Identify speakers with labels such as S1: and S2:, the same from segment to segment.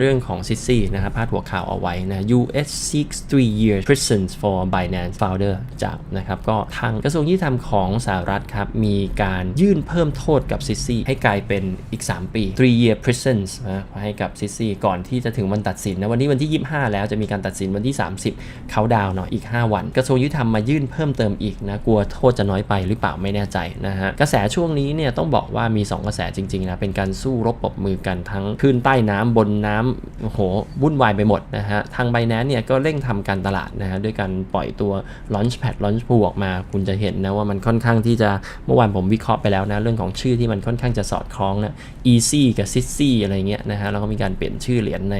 S1: เรื่องของซิซี่นะครับพาดหัวข่าวเอาไว้นะ US seeks three years prison for Binance founder จากนะครับ ก็ทางกระทรวงยุติธรรมของสหรัฐครับ มีการยื่นเพิ่มโทษกับซิซี่ให้กลายเป็นอีก 3 ปี three year prisons นะให้กับซิซี่ก่อนที่จะถึงวันตัดสินนะ วันนี้วันที่ 25 แล้วจะมีการตัดสินวันที่ 30 เขาดาวน์เนาะอีก 5 วัน กระทรวงยุติธรรมมายื่นเพิ่มเติมอีกนะกลัวโทษจะน้อยไปหรือเปล่าไม่แน่ใจนะฮะกระแสช่วงนี้เนี่ยต้องบอกว่ามี 2 กระแสจริงๆนะเป็นการสู้รบปรบมือกันทั้งคลื่นใต้น้ำบนน้ำโอ้โหวุ่นวายไปหมดนะฮะ ทางไบแนนเนี่ยก็เร่งทำการตลาดนะฮะ ด้วยการปล่อยตัว Launchpad Launch Pool ออกมา คุณจะเห็นนะว่ามันค่อนข้างที่จะเมื่อวานผมวิเคราะห์ไปแล้วนะ เรื่องของชื่อที่มันค่อนข้างจะสอดคล้องนะ Easy กับ Sissy อะไรเงี้ยนะฮะ แล้วก็มีการเปลี่ยนชื่อเหรียญใน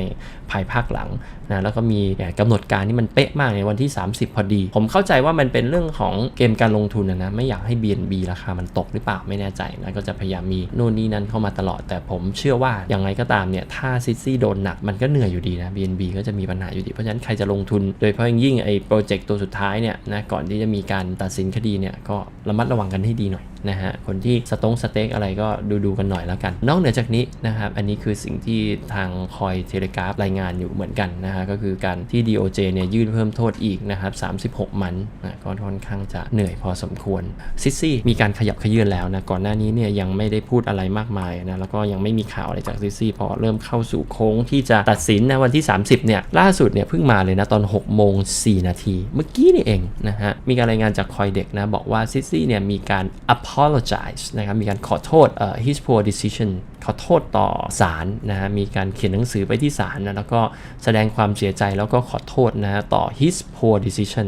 S1: ภายภาคหลังนะแล้วก็มีกำหนดการที่มันเป๊ะมากในวันที่ 30 พอดี ผมเข้าใจว่ามันเป็นเรื่องของเกมการลงทุนนะนะไม่อยากให้ BNB ราคามันตกหรือเปล่าไม่แน่ใจนะก็จะพยายามมีโน่นนี่นั่นเข้ามาตลอด แต่ผมเชื่อว่าอย่างไรก็ตามเนี่ยถ้าซิซี่โดนหนักมันก็เหนื่อยอยู่ดีนะ BNB ก็จะมีปัญหาอยู่ดี เพราะฉะนั้นใครจะลงทุน โดยเฉพาะยิ่งไอ้โปรเจกต์ตัวสุดท้ายเนี่ยนะก่อนที่จะมีการตัดสินคดีเนี่ยก็ระมัดระวังกันให้ดีหน่อยนะฮะคนที่สตงสเต็กอะไรก็ดูดูกันหน่อยแล้วกัน นอกเหนือจากนี้นะครับอันนี้คือสิ่งที่ทางคอยเทเลกราฟรายงานอยู่เหมือนกันนะฮะก็คือการที่ DOJ เนี่ยยื่นเพิ่มโทษอีกนะครับ36 มันนะก็ค่อนข้างจะเหนื่อยพอสมควรซิซี่มีการขยับขยื่นแล้วนะก่อนหน้านี้เนี่ยยังไม่ได้พูดอะไรมากมายนะแล้วก็ยังไม่มีข่าวอะไรจากซิซี่พอเริ่มเข้าสู่โค้งที่จะตัดสินนะวันที่ 30เนี่ยล่าสุดเนี่ยเพิ่งมาเลยนะตอน6โมง4นาทีเมื่อกี้นี่เองนะฮะมีการรายงานจากคอยเด็กนะบอกว่าซิซี่เนี่ยมีการ apologize นะครับมีการขอโทษเอ่อ his poor decision ขอโทษต่อศาลนะฮะมีการเขียนหนังสือไปที่ศาลนะแล้วก็แสดงความเสียใจแล้วก็ขอโทษนะฮะต่อ his poor decision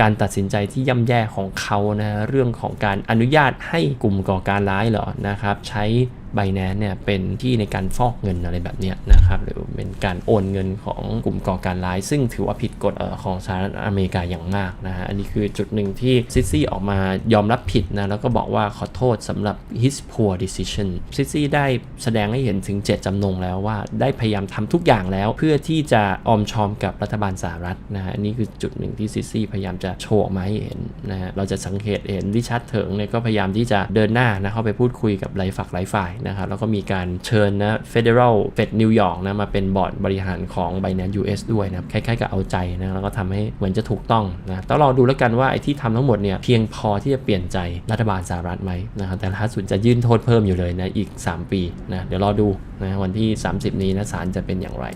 S1: การตัดสินใจที่ย่ำแย่ของเขานะฮะเรื่องของการอนุญาตให้กลุ่มก่อการร้ายเหรอนะครับใช้ ไบแนนเนี่ยเป็นที่ในการฟอกเงินอะไรแบบเนี้ยนะครับหรือเป็นการโอนเงินของกลุ่มก่อการร้าย ซึ่งถือว่าผิดกฎออของสหรัฐอเมริกาอย่างมากนะฮะอันนี้คือจุดหนึ่งที่ซิซี่ออกมายอมรับผิดนะแล้วก็บอกว่าขอโทษสำหรับ his poor decision ซิซี่ได้แสดงให้เห็นถึงเจตจำนงแล้วว่าได้พยายามทำทุกอย่างแล้ว เพื่อที่จะออมชอมกับรัฐบาลสหรัฐนะฮะอันนี้คือจุดหนึ่งที่ซิซี่พยายามจะโชว์ออกมาให้เห็นนะฮะเราจะสังเกตเห็นริชาร์ดเถิงเนี่ยก็พยายามที่จะเดินหน้านะเข้าไปพูดคุยกับหลายฝักหลายฝ่ายนะครับแล้วก็มีการเชิญนะ Federal Fed New York นะมาเป็นบอร์ดบริหารของ Binance US ด้วยนะคล้ายๆกับเอาใจนะแล้วก็ทำให้เหมือนจะถูกต้องนะต้องรอดูแล้วกันว่าไอ้ที่ทำทั้งหมดเนี่ยเพียงพอที่จะเปลี่ยนใจรัฐบาลสหรัฐไหมนะครับแต่ล่าสุดจะยื่นโทษเพิ่มอยู่เลยนะอีก 3 ปีนะเดี๋ยวรอดูนะวันที่ 30 นี้นะศาลจะเป็นอย่างไร